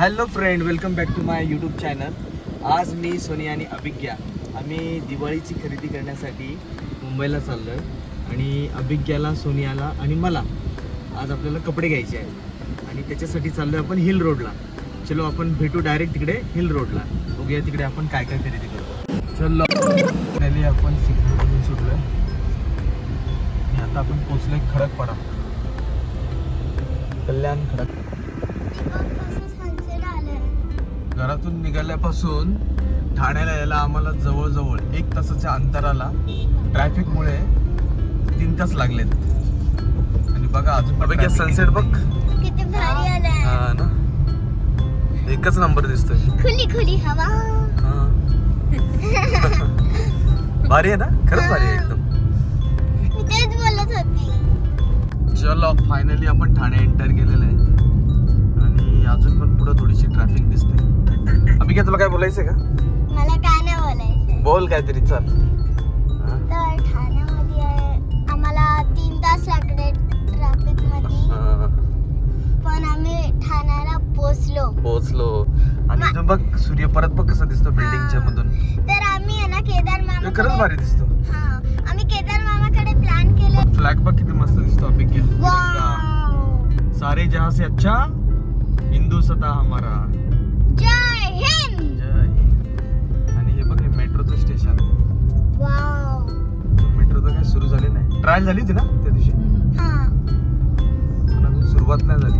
Hello friend welcome back to my YouTube channel आज मी Sony आणि अभिज्ञा. आम्ही दिवाळीची खरेदी करण्यासाठी मुंबईला चाललो आहे आणि अभिज्ञाला सोनियाला आणि मला आज आपल्याला कपडे घ्यायचे आहेत. आणि त्याच्यासाठी चाललो आहे आपण हिल रोडला चलो आपण भेटू डायरेक्ट तिकडे हिल रोडला बघूया तिकडे आपण काय काय खरेदी करतो. चलो. पहिले आपण सिग्नलमधून सुटलो आणि आता आपण पोचलोय खडकपाडा. कल्याण खडक. घरातून निघाल्यापासून ठाण्याला यायला आम्हाला जवळजवळ एक तासाच्या अंतराला ट्रॅफिकमुळे तीन तास लागलेत. आणि बघा अजून सनसेट बघ. किती भारी आलाय. हा ना? एकच नंबर दिसतोय. खुली खुली हवा. हा. भारी आहे ना? खरंच भारी आहे एकदम. मी तेच बोलत होती. चलो फायनली आपण ठाणे एंटर केलेलं आहे. आणि अजून पण पुढे थोडीशी ट्रॅफिक दिसते. अभि काय तुला काय बोलायचंय का? मला काय नाही बोलायचं बोल काहीतरी चल? तर ठाण्यामध्ये आम्हाला तीन तास लागले ट्रॅफिकमध्ये. पण आम्ही ठाण्याला पोचलो पोहोचलो. आणि इथून बघ सूर्य परत बघ कसा दिसतो बिल्डिंगच्या मधून तर आम्ही आहे ना केदार हे खरंच मामा भारी दिसतो. हा. आम्ही केदार मामाकडे प्लॅन केले. फ्लॅग बघ किती मस्त दिसतो अभिज्ञा सारे जहां से अच्छा. हिंदू सता हमारा. स्टेशन मेट्रो तर काय सुरू झाली नाही. ट्रायल झाली होती ना त्या दिवशी? पण अजून सुरुवात नाही झाली.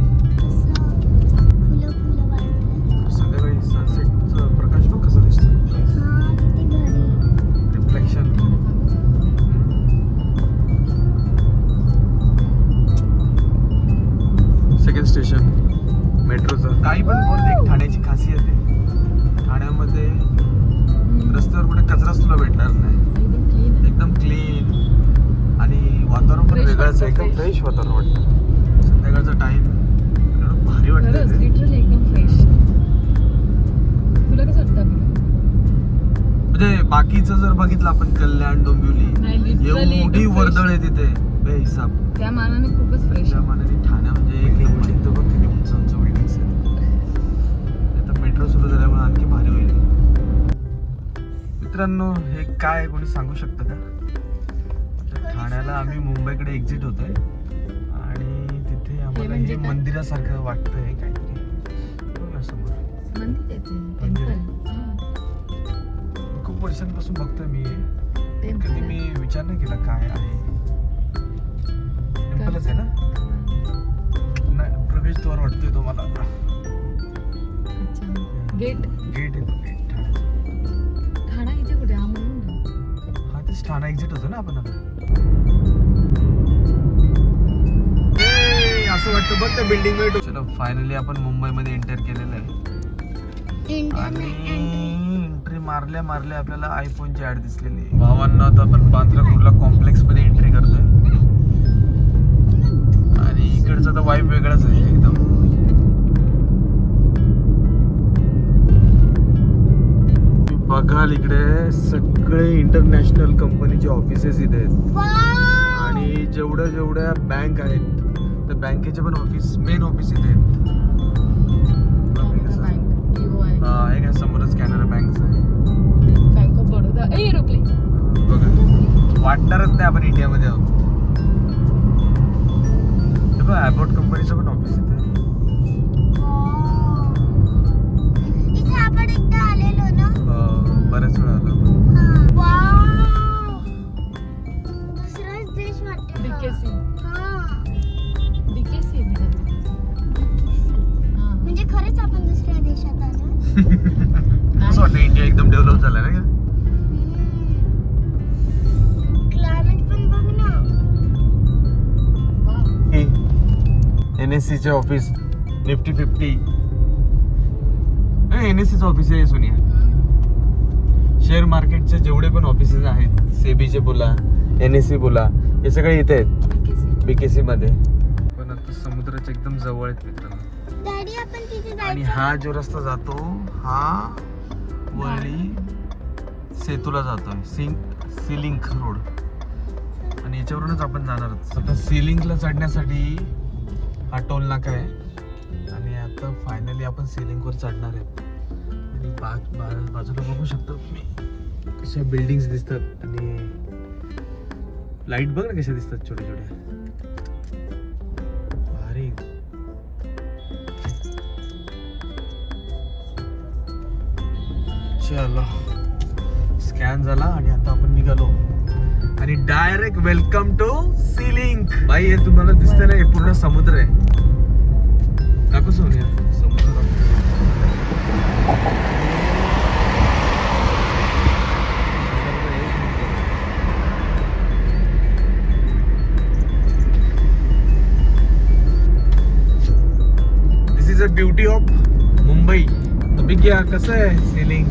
सुरू झाल्यामुळे आणखी भारी होईल. मित्रांनो हे काय कोणी सांगू शकतं का? ठाण्याला आम्ही मुंबईकडे एक्झिट होतोय. आणि तिथे आम्हाला म्हणजे हे? मंदिरासारखं वाटतंय काहीतरी. मंदिर खूप वर्षांपासून बघतोय मी. हे. कधी. मी विचार नाही केला काय आहे. टेम्पलच आहे ना? नाही प्रवेशद्वार वाटतोय तो मला गेट. गेट आहे तो गेट. ठाणा इथे कुठे? हा म्हणून. हा तेच ठाणा एक्झिट होतो ना आपण आता. ए, असं वाटतं बघ त्या बिल्डिंगमध्ये चलो फायनली आपण मुंबईमध्ये एंटर केलेलं आहे. आणि एंट्री मारल्या मारल्या आपल्याला आयफोनची ऍड दिसलेली भावांना आता आपण बांद्रा कुर्ला कॉम्प्लेक्समध्ये एंट्री करतोय. आणि इकडचा तर वाईब वेगळाच आहे एकदम. बघाल इकडे सगळे इंटरनॅशनल कंपनीचे ऑफिसेस इथे आहेत. आणि जेवढ्या जेवढ्या बँक आहेत त्या बँकेचे पण ऑफिस मेन ऑफिस इथे आहेत. काय समोरच कॅनरा आहे. बँक ऑफ बडोदा ए एरोप्लेन बघा. वाटणारच नाही आपण इंडियामध्ये आहोत. ॲबोट कंपनीचं पण ऑफिस इथे. इथे आपण एकदा आलेलो ना? अं, बऱ्याच वेळा आलो. वाव दुसराच देश वाटतो डीकेसी हा डीकेसी म्हणजे खरंच आपण दुसऱ्या देशात आलो असं वाटतं इंडिया एकदम डेव्हलप झालं ना क्लायमेट पण बघ ना एन एस सीचे office Nifty fifty N S सीचं ऑफिस आहे सोनिया शेअर मार्केटचे जेवढे पण ऑफिसेस आहेत सेबीचे बोला एन एस सी बोला हे सगळे इथे आहेत बी के सी मध्ये. पण आता समुद्राच्या एकदम जवळ आहेत मित्रांनो. आणि हा जो रस्ता जातो हा वळी सेतूला जातोय सिलिंक रोड. आणि याच्यावरूनच आपण जाणार आता सिलिंकला चढण्यासाठी हा टोल नाका आहे. आणि आता फायनली आपण सिलिंग वर चढणार आहेत. तुम्ही बा बाजूला बघू शकता तुम्ही कशा बिल्डिंग्स दिसतात आणि लाइट बघ ना कशा दिसतात छोट्या छोट्या. भारी. चला. स्कॅन झाला आणि आता आपण निघालो. आणि डायरेक्ट वेलकम टू सिलिंग बाई हे तुम्हाला दिसतंय ना हे पूर्ण समुद्र आहे. काकू सोनिया. समुद्र. ब्युटी ऑफ मुंबई अभिज्ञा कसं आहे सिलिंग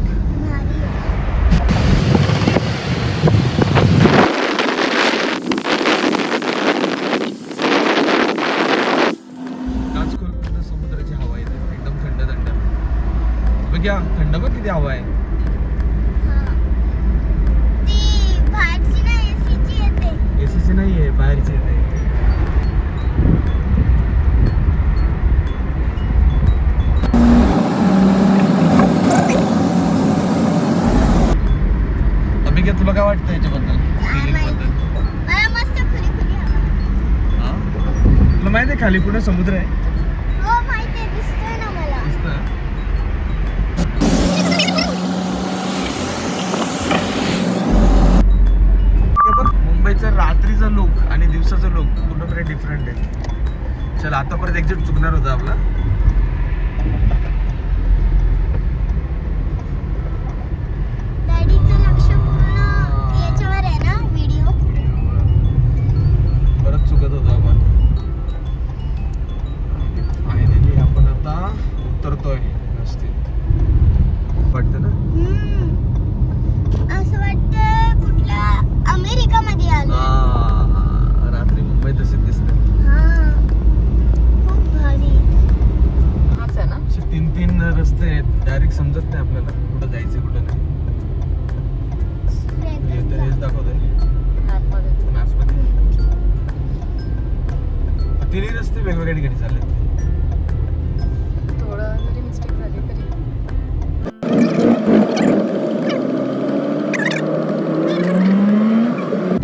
समुद्राची हवा येते एकदम थंड थंड बघ्या थंड बघ किती हवा आहे हा. ती बाहेरची ना एसीची येते एसीची नाही आहे बाहेरची येते अभिज्ञा तुला काय वाटतं याच्याबद्दल काय सिलिंग माहिती. बद्दल मला मस्त खुली खुली हवा हा? खाली पूर्ण समुद्र आहे. हो मुंबईचा रात्रीचा लुक आणि दिवसाचा लुक पूर्णपणे डिफरंट आहे चल आता परत एक्झिट चुकणार होता आपला.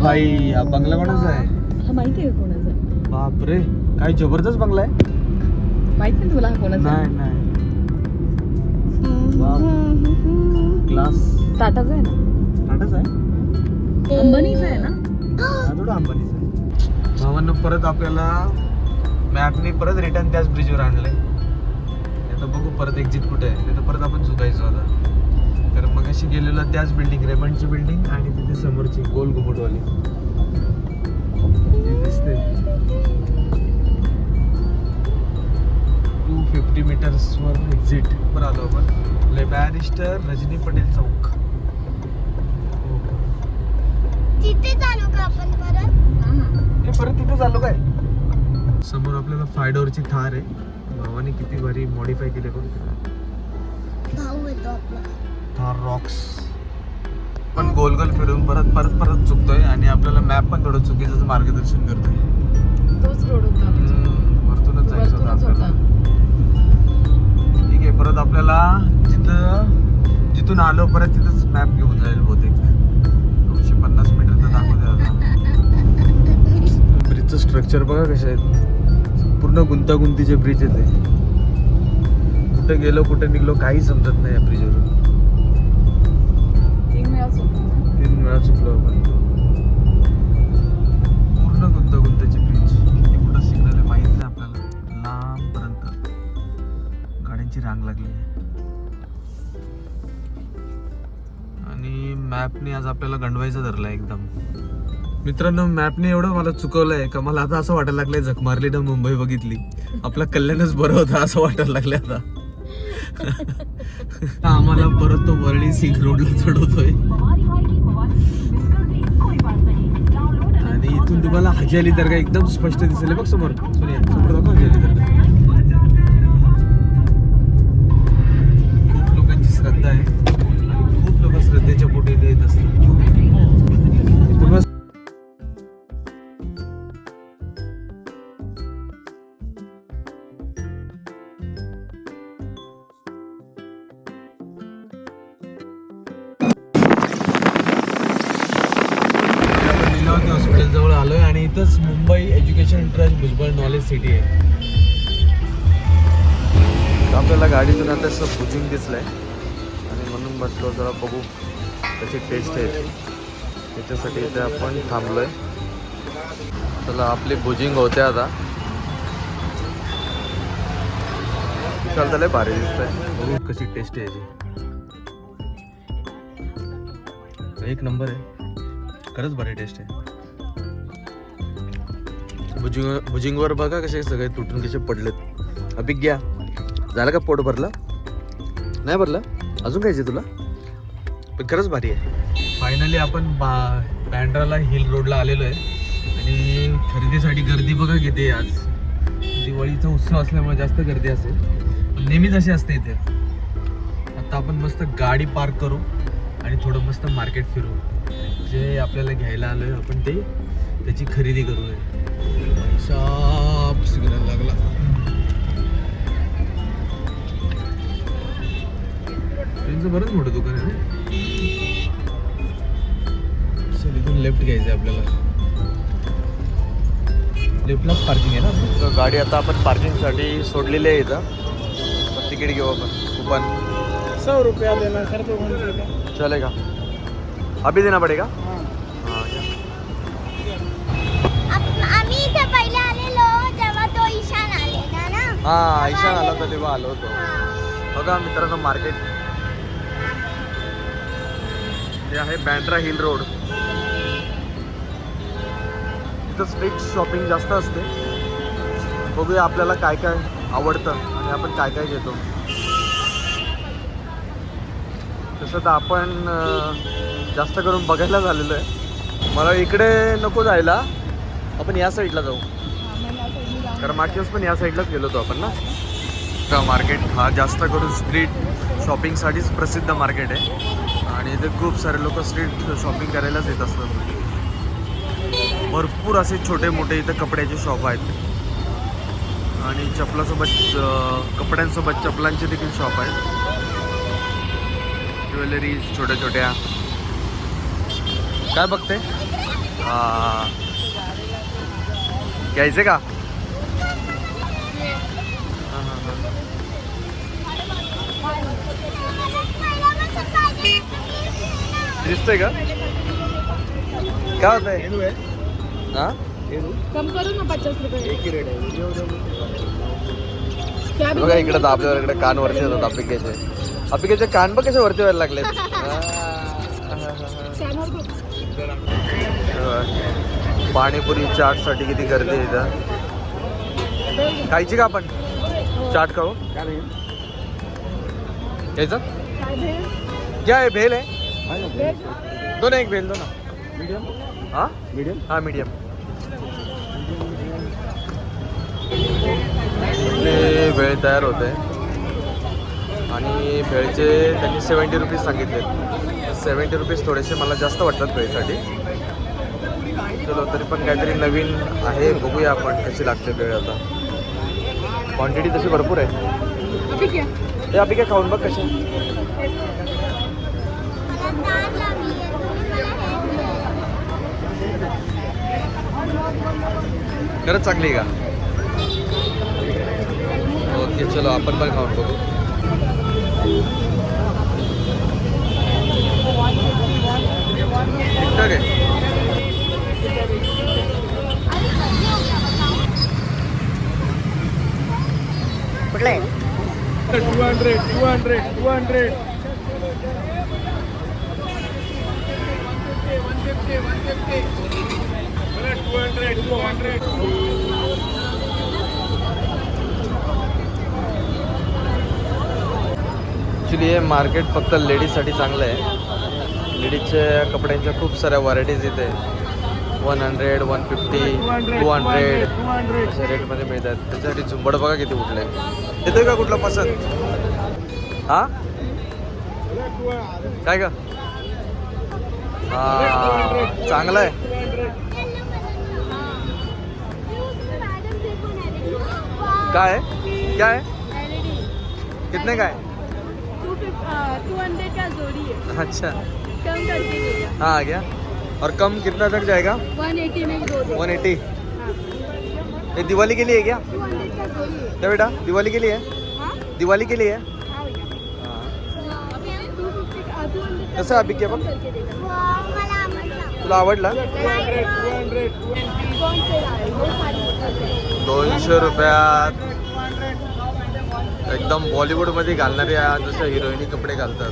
भाई हा बंगला कोणाचा आहे? हा माहिती आहे कोणाचा? आहे? बापरे काय जबरदस्त बंगला आहे? माहिती आहे तुला हा कोणाचा? आहे? नाही. नाही क्लास टाटाचा आहे ना? टाटाच आहे? अंबानीचा आहे ना? हा थोडं अंबानीचा आहे. भावांना परत आपल्याला मॅपने परत रिटर्न त्याच ब्रिजवर आणलंय. आता बघू परत एक्झिट कुठे आहे. नाही तर परत आपण चुकायचो आता. कारण मग अशी गेलेलो त्याच बिल्डिंग रेमंडची बिल्डिंग आणि तिथे समोरची गोल घुमटवाली ती दिसते. टू फिफ्टी मीटर्सवर एक्झिट वर आलो आपण. ले बॅरिस्टर रजनी पटेल चौक. तिथे चालू का आपण परत? हे परत तिथे चाललो काय? समोर आपल्याला फाय डोअरची थार आहे. भावाने किती भारी मॉडीफाय केले आपला. थार रॉक्स पण गोल गोल फिरून परत परत परत चुकतोय आणि आपल्याला मॅप पण थोडं चुकीचं मार्गदर्शन करतोय. तोच रोड होता हम्म, वरतूनच जायचं होतं आपल्याला. ठीक आहे परत आपल्याला जिथं जिथून आलो परत तिथंच मॅप घेऊन जाईल बहुतेक. दोनशे पन्नास मीटर तर दाखवते ब्रिजचं स्ट्रक्चर बघा कसे आहेत. पूर्ण गुंतागुंतीचे ब्रिज आहेत ते कुठे गेलो कुठे निघलो काही समजत नाही या ब्रिजवरून होता वेळा चुकलो आपण. पूर्ण गुंतागुंताची ब्रिज किती मोठा सिग्नल आहे माहीत नाही आपल्याला. लांबपर्यंत. गाड्यांची रांग लागली आहे. आणि मॅपने आज आपल्याला गंडवायचं धरलं एकदम. मित्रांनो मॅपने एवढं मला चुकवलंय का मला आता असं वाटायला लागलंय जख ना मुंबई बघितली. आपलं कल्याणच बरं होतं असं वाटायला लागलं आता. आम्हाला परत तो वरळी सिंग रोडला चढवतोय. इथून तुम्हाला हाजी अली दर्गा एकदम स्पष्ट दिसेल. बघ समोर. सोनिया समोर दाखव हाजी इथंच Mumbai education trust Bhujbal knowledge city आहे. आपल्याला गाडीतून आता असं बुजिंग दिसलंय. आणि म्हणून म्हटलं जरा बघू कशी टेस्ट आहे. त्याच्यासाठी इथे आपण थांबलो आहे चला आपली बुजिंग होते आता. चालतं लय भारी दिसतंय. बघू कशी टेस्ट आहे याची एक नंबर आहे. खरंच भारी टेस्ट आहे. भुजिंग भुजिंगवर बघा कसे सगळे तुटून कसे पडलेत. अभिक घ्या. झालं का पोट भरलं? नाही भरलं? अजून खायचे तुला? पण खरंच भारी आहे. फायनली आपण बा बँड्राला हिल रोडला आलेलो आहे. आणि खरेदीसाठी गर्दी बघा किती आहे आज. दिवाळीचा उत्सव असल्यामुळे जास्त गर्दी असेल. नेहमीच अशी असते इथे. आता आपण मस्त गाडी पार्क करू आणि थोडं मस्त मार्केट फिरू. जे आपल्याला घ्यायला आलोय आपण ते त्याची खरेदी करूया. साप सिग्नल लागला. त्यांचं बरंच मोठं दुकान आहे ना? चल इथून लेफ्ट घ्यायचं आहे आपल्याला. लेफ्टलाच पार्किंग आहे ना तर गाडी आता आपण पार्किंगसाठी सोडलेली आहे इथं. तर तिकीट घेऊ आपण. कुपन सौ रुपया देना सर का चलेगा. अभी देना पड़ेगा हाँ हाँ क्या आप- आम्ही इथे पहिले आलेलो जेव्हा तो ईशान आलेला ना हा ईशान आला होता तेव्हा आलो होतो. बघा मित्रांनो मार्केट. हे आहे बँड्रा हिल रोड. इथं स्ट्रीट शॉपिंग जास्त असते. बघूया आपल्याला काय काय आवडतं आणि आपण काय काय घेतो. तसं तर आपण जास्त करून बघायला झालेलं आहे. मला इकडे नको जायला. आपण या साईडला जाऊ. कारण मागच्या वेळेस पण या साईडलाच गेलो होतो आपण ना. तर मार्केट हा जास्त करून स्ट्रीट शॉपिंगसाठीच प्रसिद्ध मार्केट आहे. आणि इथे खूप सारे लोक स्ट्रीट शॉपिंग करायलाच येत असतात. भरपूर असे छोटे मोठे इथं कपड्याचे शॉप आहेत. आणि चपलासोबत कपड्यांसोबत चपलांचे देखील शॉप आहेत. ज्वेलरी छोट्या छोट्या. काय बघते? घ्यायचे का हां हां हां दिसतंय का? काय होत आहे. हा? कम करू ना पचास रुपये. एक रेट क्या भी बघा इकडे आपल्याला इकडे कान वरती येतात अपिकेचे. अपिकेचे कान बघ कसे वरती व्हायला लागले. पाणीपुरी चाटसाठी किती गर्दी आहे इथं. खायची का आपण? चाट खाऊ? क्या नहीं. यायचं काय आहे भेल आहे है ना भेळ? दो ना एक भेल दो ना मीडियम? हा? मीडियम? हा मीडियम. भेळ तयार होते आणि भेळचे त्यांनी सेवन्टी रुपीज सांगितले. सेवन्टी रुपीज थोडेसे मला जास्त वाटतात भेळसाठी चलो तरी पण काहीतरी नवीन आहे बघूया आपण कशी लागते भेळ आता. क्वांटिटी तशी भरपूर आहे. अभी क्या ते आपली काय खाऊन बघ कशी? मला ताण लागली आहे. तुम्ही मला हे खरंच चांगली आहे का? ओके चलो आपण पण खाऊन बघू. ठीक आहे. कुठलं आहे? Two hundred two hundred two hundred two hundred two hundred actually हे मार्केट फक्त लेडीजसाठी चांगलं आहे. लेडीजच्या कपड्यांच्या खूप साऱ्या व्हरायटीज इथे. One hundred one fifty two hundred अशा रेटमध्ये मिळतात. त्याच्यासाठी झुंबड बघा किती उठले. येतोय का कुठला पसंत? हा? काय का हा चांगला आहे. काय? क्या है कितने का है टू फिफ्टी टू हंड्रेड का जोड़ी है अच्छा. हाँ आ गया. और कम कितना तक जाएगा? वन एटी में दो दे वन एटी. हाँ। ये दिवाली के लिए है क्या? टू हंड्रेड का दो ही है क्या बेटा दिवाली के लिए है? हाँ? दिवाली के लिए है? हाँ भैया। हाँ. टू फिफ्टी का टू हंड्रेड कसं आहे अभिक बघ वा, मला आवडलं. तुला आवडला टू हंड्रेड टू हंड्रेड कौन से रहा है वो सारी दोनशे रुपयात. एकदम बॉलिवूडमध्ये घालणाऱ्या जसं हिरोईनी कपडे घालतात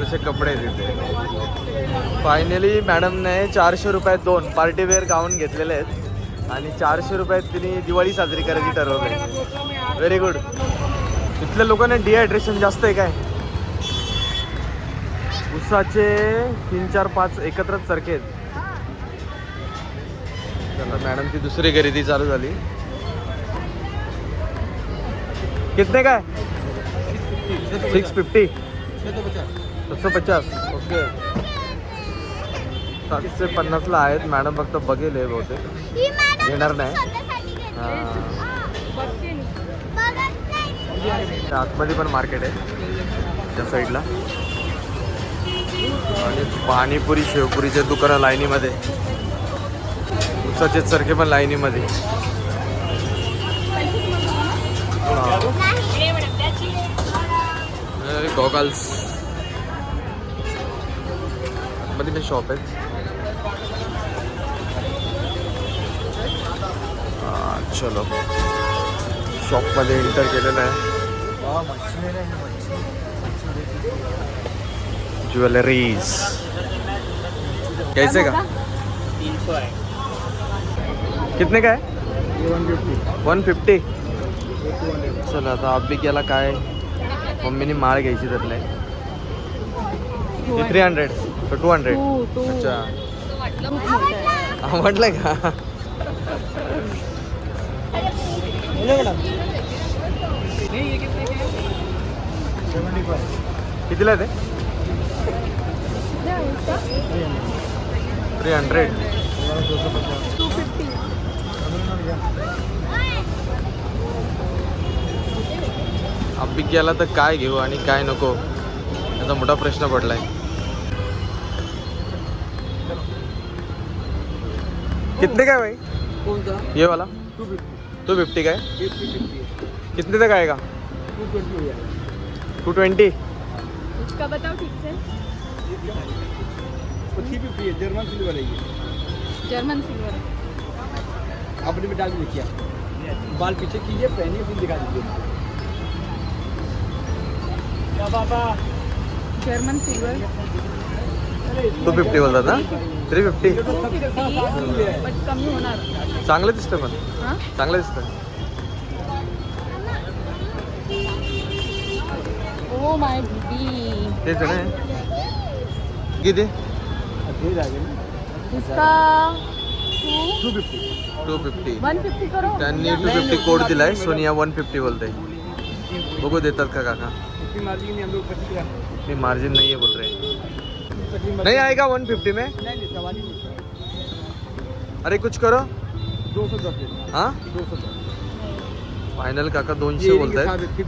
तसे कपडे आहेत तिथे फायनली मॅडमने चारशे रुपयात दोन पार्टी वेअर गाऊन घेतलेले आहेत. आणि चारशे रुपयात तिने दिवाळी साजरी करायची ठरवलं व्हेरी गुड इथल्या लोकांना डिहायड्रेशन जास्त आहे काय? उसाचे तीन चार पाच एकत्रच सारखे आहेत. मॅडम ती दुसरी खरेदी चालू झाली. कितने काय सिक्स फिफ्टी सातशे पचास. ओके सातशे पन्नासला आहेत. मॅडम फक्त बघेल हे बहुतेक. घेणार नाही. हा. हा. आतमध्ये पण मार्केट आहे त्या साईडला. आणि पाणीपुरी शेवपुरीचे दुकानं लाईनीमध्ये. उसाचे चरखे पण लाईनीमध्ये. गॉगल्समध्ये शॉप आहेत. चलो शॉपमध्ये एंटर केलेलं आहे. ज्वेलरीज घ्यायचे का? कितने का वन फिफ्टी वन फिफ्टी चला आता आप बी गेला काय? मम्मीने माळ घ्यायची त्यातले. थ्री हंड्रेड टू हंड्रेड अच्छा. आवडलं का? कितीला ते. थ्री हंड्रेड टू फिफ्टी तर काय घेऊ आणि काय नको? याचा मोठा प्रश्न पडलाय. कितने काय भाई? ये वाला. Two fifty two fifty fifty fifty कितने तक आएगा? टू ट्वेंटी हो उसका बताओ ठीक से। है जर्मन सिल्वर है ये। जर्मन सिल्वर अपने में डाल के देखिए बाल पीछे कीजिए पहनिए फिर दिखा दीजिए। क्या बाबा जर्मन सिल्वर टू फिफ्टी बोलतात ना थ्री फिफ्टी बट कमी होणार चांगलं दिसतं पण. हाँ? चांगलं दिसतं ओ माय बेबी तेच ना. किती ना उसका two fifty two fifty one fifty करो. त्यांनी टू फिफ्टी कोड दिलाय सोनिया वन फिफ्टी बोलते बघू देतात का काका? इतनी मार्जिन नहीं हम लोग पच्चीस का मी मार्जिन नाही आहे बोल रहे नहीं आएगा वन फिफ्टी में? नहीं नहीं सवाल ही नहीं. अरे कुछ करो. हाँ? फायनल काका दोनशे के का के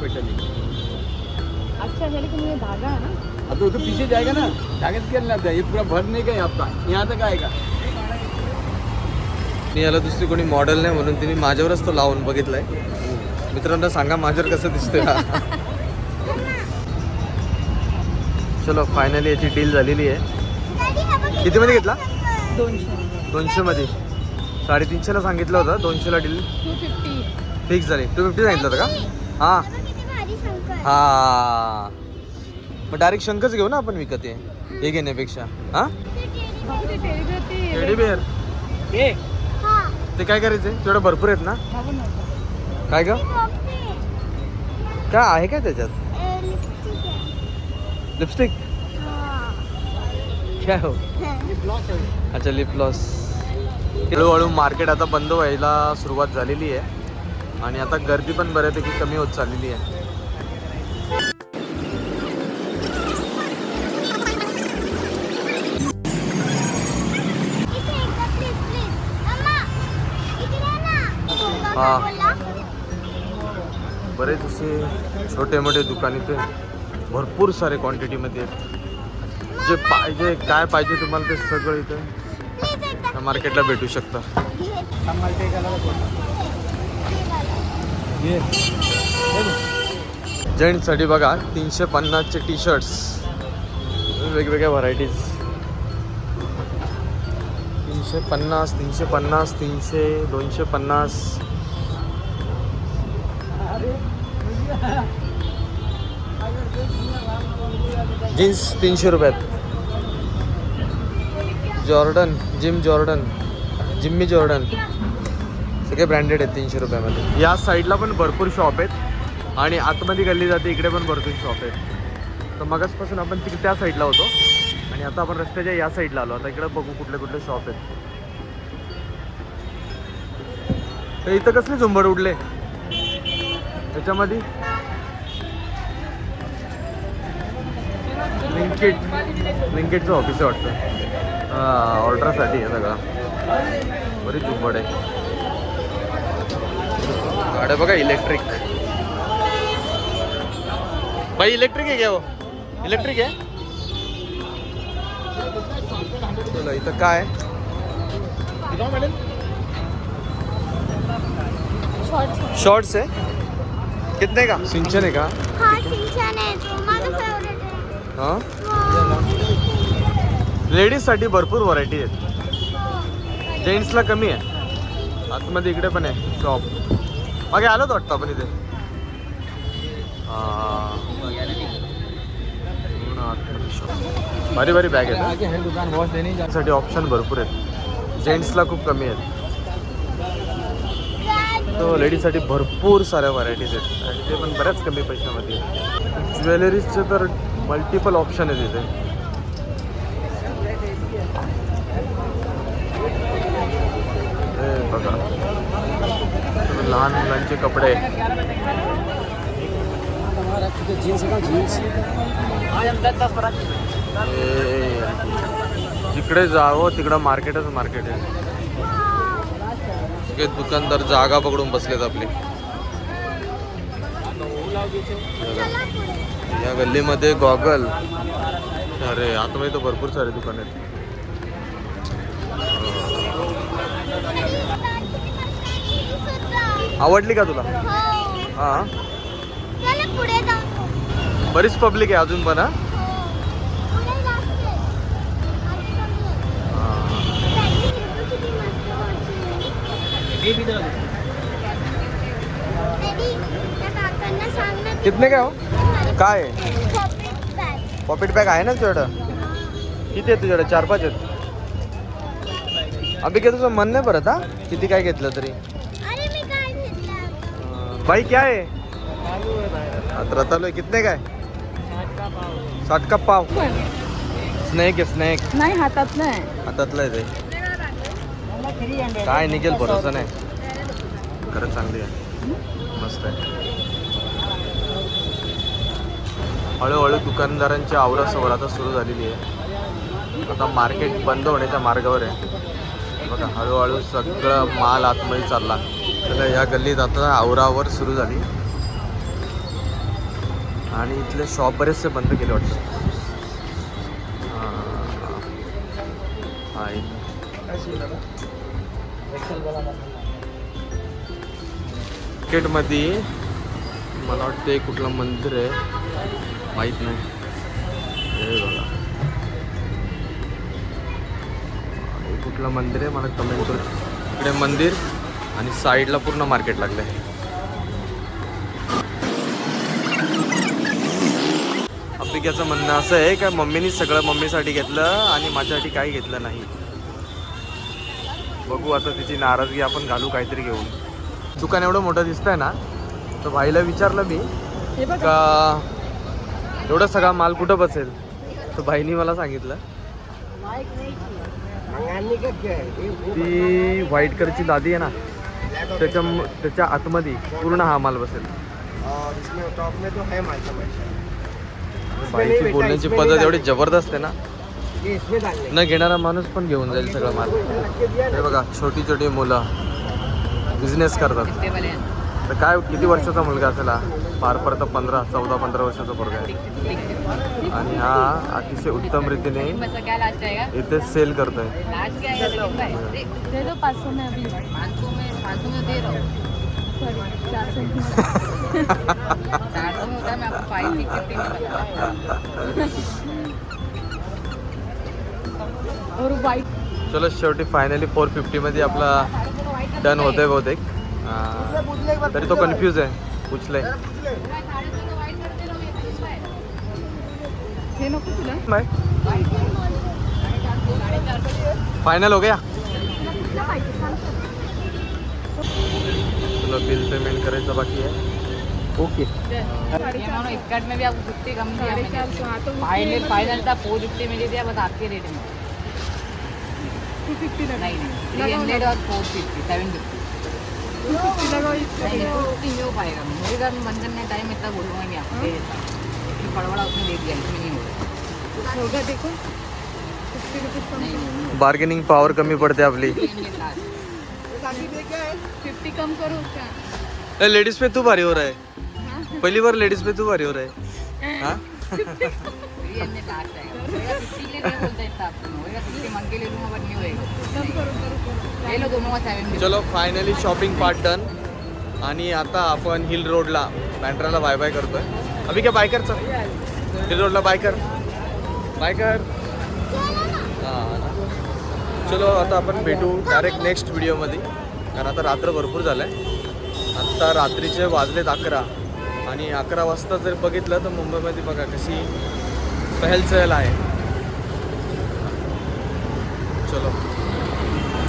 पैटर्न है अच्छा है लेकिन ये धागा है ना? अब तो, तो पीछे जाएगा ना? धागे से क्या लगता है ये पूरा भर नहीं गया आपका? यहाँ तक आएगा मी याला दुसरी कोणी मॉडेल नाही म्हणून तिने माझ्यावरच तो लावून बघितलाय. मित्रांना सांगा माझ्यावर कसं दिसतंय हा. चलो फायनली याची डील झालेली आहे. हा कितीमध्ये घेतला? दोनशे. दोनशे मध्ये. साडेतीनशेला सांगितलं होतं दोनशेला डील टू फिफ्टी फिक्स झाली. टू फिफ्टी सांगितलं होतं का? हां. हा. हा. मग डायरेक्ट शंखच घेऊ ना आपण विकत हे? हे घेण्यापेक्षा. हा? बापरे टेडी ते हा, काय करायचंय? तेवढं भरपूर आहेत ना? काय ग. काय आहे. काय त्याच्यात. लिपस्टिक हा. काय हो? अच्छा लिप लॉस हळूहळू मार्केट आता बंद व्हायला सुरुवात झालेली आहे. आणि आता गर्दी पण बऱ्यापैकी कमी होत चाललेली आहे. हां. हा. बरेच असे छोटे मोठे दुकान इथे भरपूर सारे क्वांटिटीमध्ये आहेत. जे पाहिजे काय पाहिजे तुम्हाला ते सगळं इथे मार्केटला भेटू शकतं. जेंट्ससाठी बघा तीनशे पन्नासचे टी शर्ट्स वेगवेगळ्या व्हरायटीज तीनशे पन्नास तीनशे पन्नास तीनशे दोनशे पन्नास. जीन्स तीनशे रुपयात. Jordan Jim Jordan Jimmy Jordan. सगळे ब्रँडेड आहेत तीनशे रुपयामध्ये. या साईडला पण भरपूर शॉप आहेत. आणि आतमध्ये गल्ली जाते इकडे पण भरपूर शॉप आहेत. तर मगासपासून आपण तिकडे त्या साईडला होतो. आणि आता आपण रस्त्याच्या या साईडला आलो. आता इकडे बघू कुठले कुठले शॉप आहेत. तर इथं कसले झुंबड उडले? त्याच्यामध्ये लिंकेट लिंकेटचं ऑफिस आहे वाटतं. ऑर्डरसाठी आहे सगळं बरीच झुंबड आहे गाड्या बघा इलेक्ट्रिक भाई इलेक्ट्रिक आहे क्या वो? इलेक्ट्रिक आहे चला इथं काय शॉर्ट्स आहे कितने का? सिंचन आहे का? हा सिंचन तो फेवरेट हाँ? हो. लेडीजसाठी भरपूर व्हरायटी आहेत. जेंट्सला कमी आहे. आतमध्ये इकडे पण आहे शॉप मागे आलोच वाटतं आपण इथे. हा. भारी भारी बॅग आहेत साठी ऑप्शन भरपूर आहेत. जेंट्सला खूप कमी आहेत. तो लेडीजसाठी भरपूर साऱ्या व्हरायटीज आहेत. आणि ते पण बऱ्याच कमी पैशामध्ये ज्वेलरीजचे तर मल्टिपल ऑप्शन आहेत इथे हे बघा. लहान मुलांचे कपडे. जीन्स जीन्स जिकडे जावं तिकडं मार्केटच मार्केट आहे. सगळे दुकानदार जागा पकडून बसलेत आपले. या गल्लीमध्ये गॉगल. अरे आतमध्ये तर भरपूर सारे दुकान आहेत. आवडली का तुला? हो. हा. चला पुढे जाऊ. बरीच पब्लिक आहे अजून पण हा? हो. आहे. हा. कितने काय हो? काय. पॉकेट बॅग आहे ना तुझ्याकडं? किती आहे तुझ्याकडे? चार पाच आहेत? अभि काय तुझं मन नाही परत हा? किती काय घेतलं तरी? भाई क्या आहे आता चालू आहे कितने काय साठ का पाव स्नॅक आहे स्नॅक नाही हातात नाही हातातलं आहे ते काय निघेल भरोसा नाही? खरंच चांगली आहे. मस्त आहे. हळूहळू दुकानदारांची आवरासवर आता सुरू झालेली आहे. आता मार्केट बंद होण्याच्या मार्गावर आहे. बघा हळूहळू सगळं माल आतमध्ये चालला. त्याला या गल्लीत आता आवरावर सुरू झाली. आणि इथले शॉप बरेचसे बंद केले वाटतं. क्रिकेटमध्ये मला वाटतं कुठलं मंदिर आहे माहीत नाही. हे बघा. कुठलं मंदिर आहे मला कमेंट करू इकडे मंदिर. आणि साईडला पूर्ण मार्केट लागलं आहे अप्पिक्याचं म्हणणं असं आहे का मम्मीनी सगळं मम्मीसाठी घेतलं आणि माझ्यासाठी काही घेतलं नाही? बघू आता तिची नाराजगी आपण घालू काहीतरी घेऊन. दुकान एवढं मोठं दिसतंय ना तर भाईला विचारलं मी हे का एवढा सगळा माल कुठं बसेल? तर भाईनी मला सांगितलं. ती व्हाईट कलरची लादी आहे ना त्याच्या त्याच्या आतमध्ये पूर्ण हा माल बसेल. और इसमें टॉप में तो है माल भाईची बोलण्याची पद्धत एवढी जबरदस्त आहे ना? ये इसमें डालने. न घेणारा माणूस पण घेऊन जाईल सगळा माल. हे बघा छोटी छोटी मुलं बिझनेस करतात. तर काय किती वर्षाचा मुलगा असेल हा फार फार तर पंधरा चौदा पंधरा वर्षाचा पोरगा आहे. आणि हा अतिशय उत्तम रीतीने इथे सेल करतोय. लास्ट दे रहा हूँ चार सौ होता मैं आपको फाइव और चलो शेवटी फायनली फोर फिफ्टीमध्ये आपला डन होतोय बहुतेक. तरी तो कन्फ्यूज आहे. उचलय फायनल हो गया? तुला बिल पेमेंट करायचं बाकी आहे ओके में भी आपको कम दिया फाइनल फाइनल था फोर फिफ्टी में दे दिया बस आपके रेट में टू फिफ्टी नहीं नहीं थ्री हंड्रेड और फोर फिफ्टी सेवन फिफ्टी नहीं नहीं टू फिफ्टी में हो पाएगा मेरे घर में बंद करने टाइम इतना बोलूँगा नहीं आपको दे देता हूँ उसने दे दिया इसमें नहीं होगा होगा देखो बार्गेनिंग पॉवर कमी पडते आपली फिफ्टी कम करो उसका। लेडीज पे तू भारी हो रहा है। पहिली बार लेडीज पे तू भारी हो रहा है। हाँ? इतना। चलो फायनली शॉपिंग पार्ट डन आणि आता आपण हिल रोडला बँड्राला बाय बाय करतोय. अभि काय बाय कर चल. हिल रोडला बाय कर. बाय कर. हां ना. चलो आता आपण भेटू डायरेक्ट नेक्स्ट व्हिडिओमध्ये कारण आता रात्र भरपूर झालं आहे आत्ता रात्रीचे वाजलेत अकरा. आणि अकरा वाजता जर बघितलं तर मुंबईमध्ये बघा कशी पहल चहल आहे. चलो.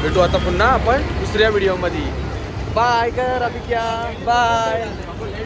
भेटू आता पुन्हा आपण दुसऱ्या व्हिडिओमध्ये बाय कर अभिक्या बाय